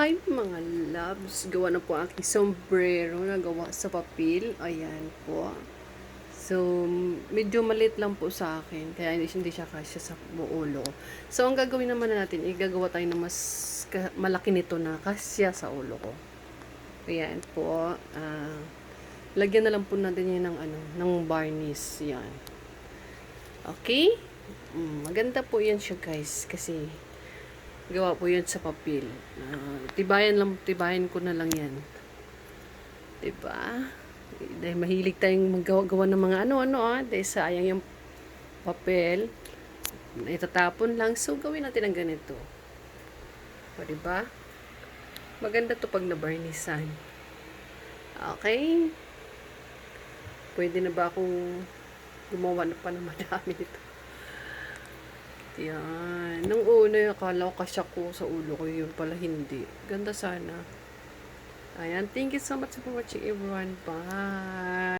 Hi mga loves, gawa na po aking sombrero na gawa sa papel. Ayan po. So, medyo maliit lang po sa akin, kaya hindi, hindi siya kasya sa ulo. So, ang gagawin naman natin, igagawa tayo ng mas malaki nito na kasya sa ulo ko. Ayan po. ah, lagyan na lang po natin yan ng, ano, ng varnish. Yan. Okay? Mm, maganda po yan siya guys, kasi gawa po yan sa papel. Ah, tibayan lang, tibayan ko na lang yan. Diba? Dahil mahilig tayong maggawa-gawa ng mga ano-ano ah. Dahil sayang yung papel. Itatapon lang. So, gawin natin ang ganito. O, diba? Maganda to pag nabarnisan. Okay? Pwede na ba akong gumawa na pa ng madami nito? Yan. Nung una, akala ko kasya ko sa ulo ko. Yun pala hindi. Ganda sana. Ayan. Thank you so much for watching everyone. Bye!